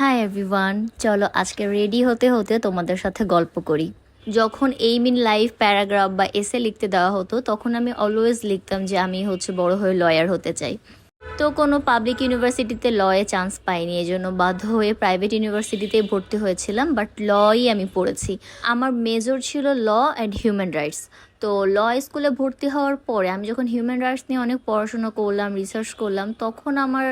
Hi everyone, চলো আজকে ready হতে হতে তোমাদের সাথে গল্প করি। যখন এই মিন লাইফ প্যারাগ্রাফ বা এসে লিখতে দেওয়া হতো, তখন আমি অলওয়েজ লিখতাম যে আমি হচ্ছে বড় হয়ে লয়ার হতে চাই। তো কোনো পাবলিক ইউনিভার্সিটিতে লয়ে চান্স পাইনি এই জন্য বাধ্য হয়ে প্রাইভেট ইউনিভার্সিটিতে ভর্তি হয়েছিলাম বাট লই আমি পড়েছি। আমার মেজর ছিল ল অ্যান্ড হিউম্যান রাইটস তো ল স্কুলে ভর্তি হওয়ার পরে আমি যখন হিউম্যান রাইটস নিয়ে অনেক পড়াশোনা করলাম রিসার্চ করলাম, তখন আমার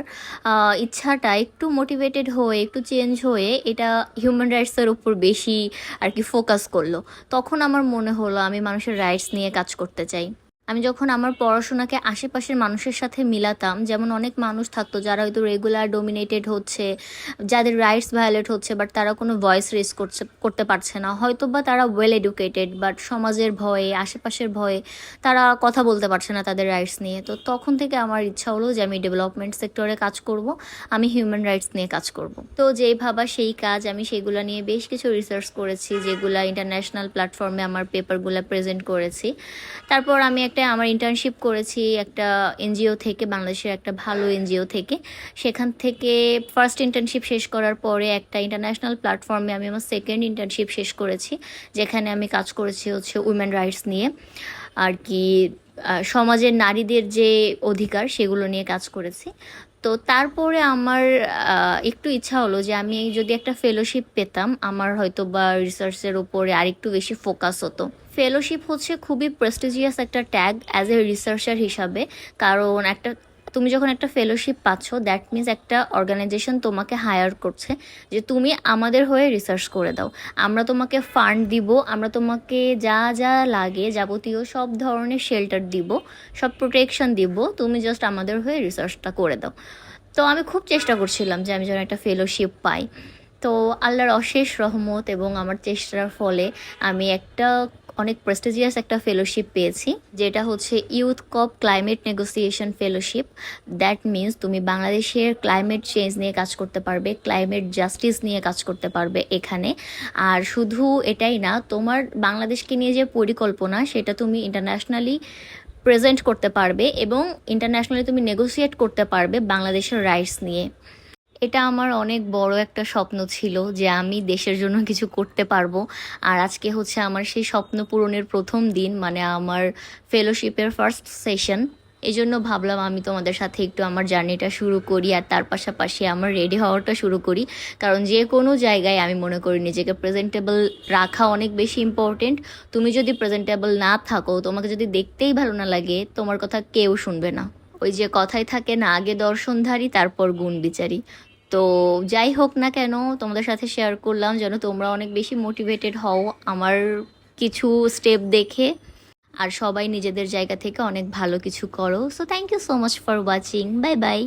ইচ্ছাটা একটু মোটিভেটেড হয়ে, একটু চেঞ্জ হয়ে এটা হিউম্যান রাইটসের উপর বেশি আর কি ফোকাস করল। তখন আমার মনে হলো আমি মানুষের রাইটস নিয়ে কাজ করতে চাই। আমি যখন আমার পড়াশোনাকে আশেপাশের মানুষের সাথে মিলাতাম, যেমন অনেক মানুষ থাকতো যারা হয়তো রেগুলার ডোমিনেটেড হচ্ছে, যাদের রাইটস ভায়োলেট হচ্ছে বাট তারা কোনো ভয়েস রেস করছে, করতে পারছে না। হয়তো বা তারা ওয়েল এডুকেটেড বাট সমাজের ভয়ে, আশেপাশের ভয়ে তারা কথা বলতে পারছে না তাদের রাইটস নিয়ে। তো তখন থেকে আমার ইচ্ছা হলো যে আমি ডেভেলপমেন্ট সেক্টরে কাজ করব, আমি হিউম্যান রাইটস নিয়ে কাজ করব। তো যেই ভাবা সেই কাজ, আমি সেগুলো নিয়ে বেশ কিছু রিসার্চ করেছি, যেগুলো ইন্টারন্যাশনাল প্ল্যাটফর্মে আমার পেপারগুলো প্রেজেন্ট করেছি। তারপর আমি একটা আমার ইন্টার্নশিপ করেছি একটা এনজিও থেকে, বাংলাদেশের একটা ভালো এনজিও থেকে। সেখান থেকে ফার্স্ট ইন্টার্নশিপ শেষ করার পরে একটা ইন্টারন্যাশনাল প্ল্যাটফর্মে আমি আমার সেকেন্ড ইন্টার্নশিপ শেষ করেছি, যেখানে আমি কাজ করেছি হচ্ছে উইমেন রাইটস নিয়ে। আর কি সমাজের নারীদের যে অধিকার, সেগুলো নিয়ে কাজ করেছি। তো তারপরে আমার একটু ইচ্ছা হলো যে আমি যদি একটা ফেলোশিপ পেতাম, আমার হয়তো বা রিসার্চের উপরে আরেকটু বেশি ফোকাস হতো। ফেলোশিপ হচ্ছে খুবই প্রেস্টিজিয়াস একটা ট্যাগ অ্যাজ এ রিসার্চার হিসাবে। কারণ একটা, তুমি যখন একটা ফেলোশিপ পাচ্ছ দ্যাট মিন্স একটা অর্গানাইজেশন তোমাকে হায়ার করছে যে তুমি আমাদের হয়ে রিসার্চ করে দাও। আমরা তোমাকে ফান্ড দিব, আমরা তোমাকে যা যা লাগে যাবতীয় সব ধরনের শেল্টার দিব, সব প্রোটেকশন দিব, তুমি জাস্ট আমাদের হয়ে রিসার্চটা করে দাও। তো আমি খুব চেষ্টা করছিলাম যে আমি যেন একটা ফেলোশিপ পাই। তো আল্লাহর অশেষ রহমত এবং আমার চেষ্টার ফলে আমি একটা অনেক প্রেস্টিজিয়াস একটা ফেলোশিপ পেয়েছি, যেটা হচ্ছে youth COP climate negotiation fellowship that means তুমি বাংলাদেশের ক্লাইমেট চেঞ্জ নিয়ে কাজ করতে পারবে ক্লাইমেট জাস্টিস নিয়ে কাজ করতে পারবে এখানে। আর শুধু এটাই না, তোমার বাংলাদেশকে নিয়ে যে পরিকল্পনা, সেটা তুমি ইন্টারন্যাশনালি প্রেজেন্ট করতে পারবে এবং ইন্টারন্যাশনালি তুমি নেগোসিয়েট করতে পারবে বাংলাদেশের রাইটস নিয়ে। এটা আমার অনেক বড় একটা স্বপ্ন ছিল যে আমি দেশের জন্য কিছু করতে পারব। আর আজকে হচ্ছে আমার সেই স্বপ্ন পূরণের প্রথম দিন মানে আমার ফেলোশিপের ফার্স্ট সেশন এই জন্য ভাবলাম আমি তোমাদের সাথে একটু আমার জার্নিটা শুরু করি আর তার পাশাপাশি আমার রেডি হওয়াটা শুরু করি। কারণ যে কোনো জায়গায় আমি মনে করি নিজেকে প্রেজেন্টেবল রাখা অনেক বেশি ইম্পর্টেন্ট তুমি যদি প্রেজেন্টেবল না থাকো, তোমাকে যদি দেখতেই ভালো না লাগে, তোমার কথা কেউ শুনবে না। ওই যে কথাই থাকে না, আগে দর্শনধারী, তারপর গুণ বিচারি। তো যাই হোক না কেন, তোমাদের সাথে শেয়ার করলাম যেন তোমরা অনেক বেশি মোটিভেটেড হও আমার কিছু স্টেপ দেখে। আর সবাই নিজেদের জায়গা থেকে অনেক ভালো কিছু করো। So thank you so much for watching bye bye